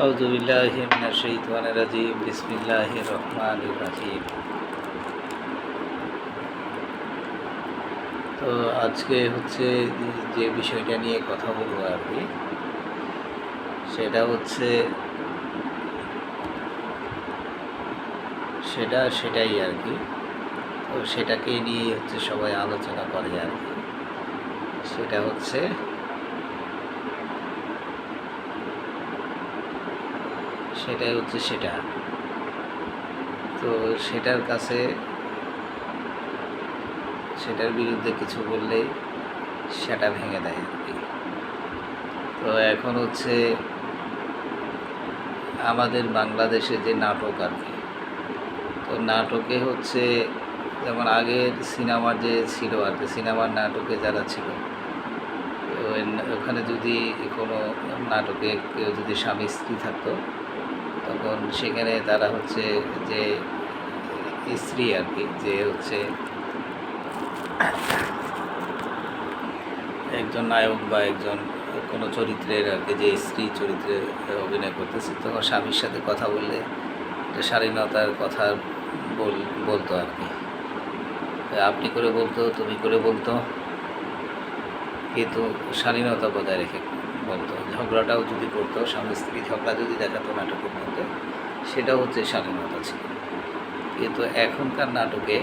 أعوذ بالله من الشيطان الرجيم بسم الله الرحمن الرحيم তো আজকে হচ্ছে যে বিষয়টা নিয়ে কথা বলবো আর কি সেটা হচ্ছে সেটা সেটাই আর কি তো সেটাকে নিয়ে হচ্ছে সবাই আলোচনা করে আর কি সেটা হচ্ছে সেটাই হচ্ছে সেটা। তো সেটার কাছে সেটার বিরুদ্ধে কিছু বললেই সেটা ভেঙে দেয় আর কি। তো এখন হচ্ছে আমাদের বাংলাদেশে যে নাটক আর কি, তো নাটকে হচ্ছে যেমন আগের সিনেমার যে ছিল আর কি, সিনেমার নাটকে যারা ছিল ওখানে যদি কোনো নাটকে কেউ যদি স্বামী স্ত্রী থাকতো তখন সেখানে তারা হচ্ছে যে স্ত্রী আর কি, যে হচ্ছে একজন নায়ক বা একজন কোনো চরিত্রের আর কি, যে স্ত্রী চরিত্রে অভিনয় করতেছে, তখন স্বামীর সাথে কথা বললে স্বাধীনতার কথা বল, বলতো আর কি। আপনি করে বলতো, তুমি করে বলতো, কিন্তু স্বাধীনতা বজায় রেখে বলতো ঝগড়াটাও যদি করতো স্বামী স্ত্রী ঝগড়া যদি দেখাতো নাটকের মধ্যে সেটাও হচ্ছে স্বাধীনতা ছিল। কিন্তু এখনকার নাটকে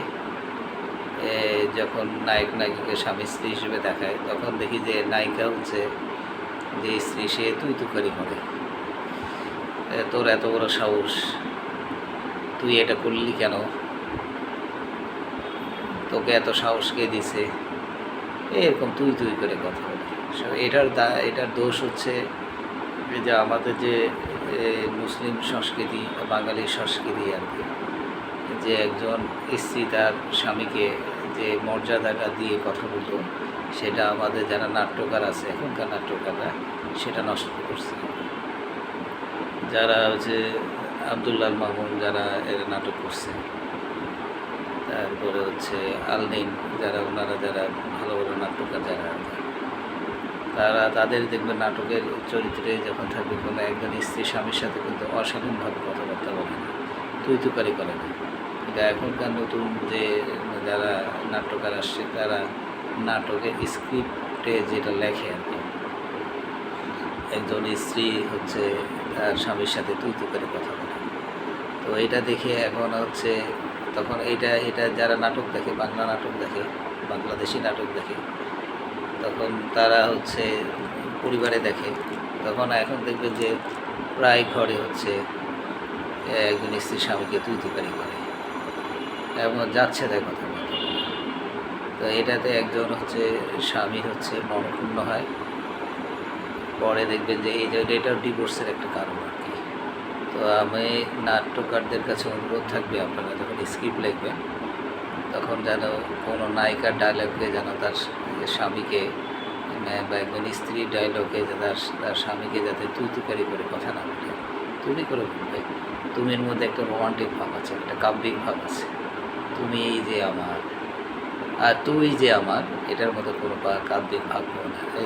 যখন নায়ক নায়িকাকে স্বামী স্ত্রী হিসেবে দেখায় তখন দেখি যে নায়িকা হচ্ছে যে স্ত্রী সে তুই তুকারি করে। এ, তোর এত বড় সাহস তুই এটা করলি কেন? তোকে এত সাহস কে দিছে? এরকম তুই তুই করে কথা বলে। এটার দা, এটার দোষ হচ্ছে যে আমাদের যে মুসলিম সংস্কৃতি বাঙালি সংস্কৃতি আর কি। যে একজন স্ত্রী তার স্বামীকে যে মর্যাদাটা দিয়ে কথা বলতো, সেটা আমাদের যারা নাট্যকার আছে, এখনকার নাট্যকাররা, সেটা নষ্ট করছে। যারা হচ্ছে আবদুল্লাল মামুন, যারা এর নাটক করছে। তারপরে হচ্ছে আলদিন যারা ওনারা যারা ভালো ভালো নাট্যকার যারা তারা তাদের দেখবে নাটকের চরিত্রে যখন থাকবে কোনো একজন স্ত্রী স্বামীর সাথে কিন্তু অশালীনভাবে কথাবার্তা বলে না তুই তুকারি করে না। কিন্তু এখনকার নতুন যে যারা নাট্যকার আসছে, তারা নাটকে স্ক্রিপ্টে যেটা লেখে আর কি, একজন স্ত্রী হচ্ছে তার স্বামীর সাথে তুই তুই করে কথা বলে। তো এটা দেখে এখন হচ্ছে তখন এটা এটা যারা নাটক দেখে, বাংলা নাটক দেখে, বাংলাদেশি নাটক দেখে, তখন তারা হচ্ছে পরিবারে দেখে। তখন এখন দেখবে যে প্রায় ঘরে হচ্ছে একজন স্ত্রী স্বামীকে তুই তুকারি করে। এবং যাচ্ছে তাই কথা তো এটাতে একজন হচ্ছে স্বামী হচ্ছে মনক্ষুণ্ণ হয়। পরে দেখবেন যে এই যে এটাও ডিভোর্সের একটা কারণ আর কি। আমি নাট্যকারদের কাছে অনুরোধ থাকবে আপনারা যখন স্ক্রিপ্ট লিখবেন তখন যেন কোনো নায়িকার ডায়লগে যেন তার স্বামীকে মানে বা একজন স্ত্রী ডায়লগে তার তার স্বামীকে যাতে তুই তুকারি করে কথা না বলে। তুমি করে বলবে তুমির মধ্যে একটা রোমান্টিক ভাব আছে একটা কাব্যিক ভাব আছে। তুমি এই যে আমার আর তুই যে আমার এটার মধ্যে কোনো কাব্যিক ভাব না এ,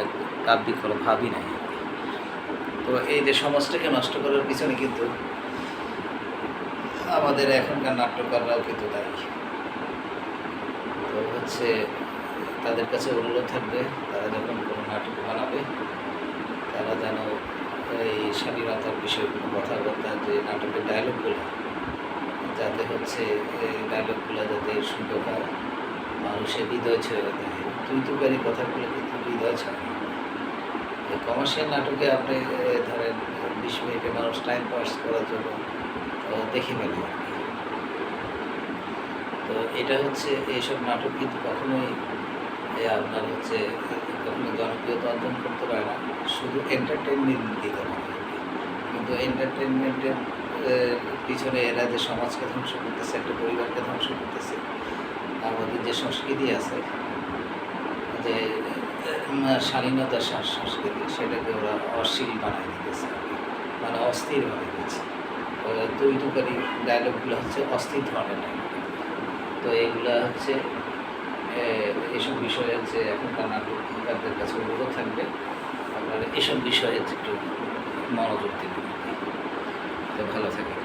এক কাব্যিক কোনো ভাবই নাই। তো এই যে সমাজটাকে নষ্ট করার পিছনে কিন্তু আমাদের এখনকার নাট্যকাররাও কিন্তু দায়ী। তো হচ্ছে তাদের কাছে অনুরোধ থাকবে, তারা যখন কোনো নাটক বানাবে, তারা যেন এই স্বাধীনতার বিষয়গুলো কথাবার্তা, যে নাটকের ডায়লগগুলো যাতে হচ্ছে ডায়লগগুলো যাতে সুন্দর হয়, মানুষের হৃদয় ছুঁয়ে দেয়। তুই তুকারি কথাগুলো কিন্তু হৃদয় এই কমার্শিয়াল নাটকে আপনি ধরেন, বিশ মিনিটে মানুষ টাইম পাস করার জন্য দেখে ফেলে। তো এটা হচ্ছে, এইসব নাটক কিন্তু কখনোই আপনার হচ্ছে, কখনো জনপ্রিয়তা অর্জন করতে পারে না শুধু এন্টারটেনমেন্ট দিতে পারে কিন্তু এন্টারটেনমেন্টের পিছনে এরা যে সমাজকে ধ্বংস করতেছে, একটা পরিবারকে ধ্বংস করতেছে আমাদের যে সংস্কৃতি আছে, যে স্বাধীনতার সং- সংস্কৃতি সেটাকে ওরা অশ্লীল বানায় দিতেছে মানে অস্থির বানিয়ে দিচ্ছে তুকারি ডায়লগগুলো হচ্ছে অস্থির ধরনের তো এইগুলা হচ্ছে এসব বিষয়ে হচ্ছে এখনকার নাটককারদের কাছে অনুরোধ থাকবে, আপনারা এসব বিষয়ে একটু মনোযোগ দিবেন। তো ভালো থাকেন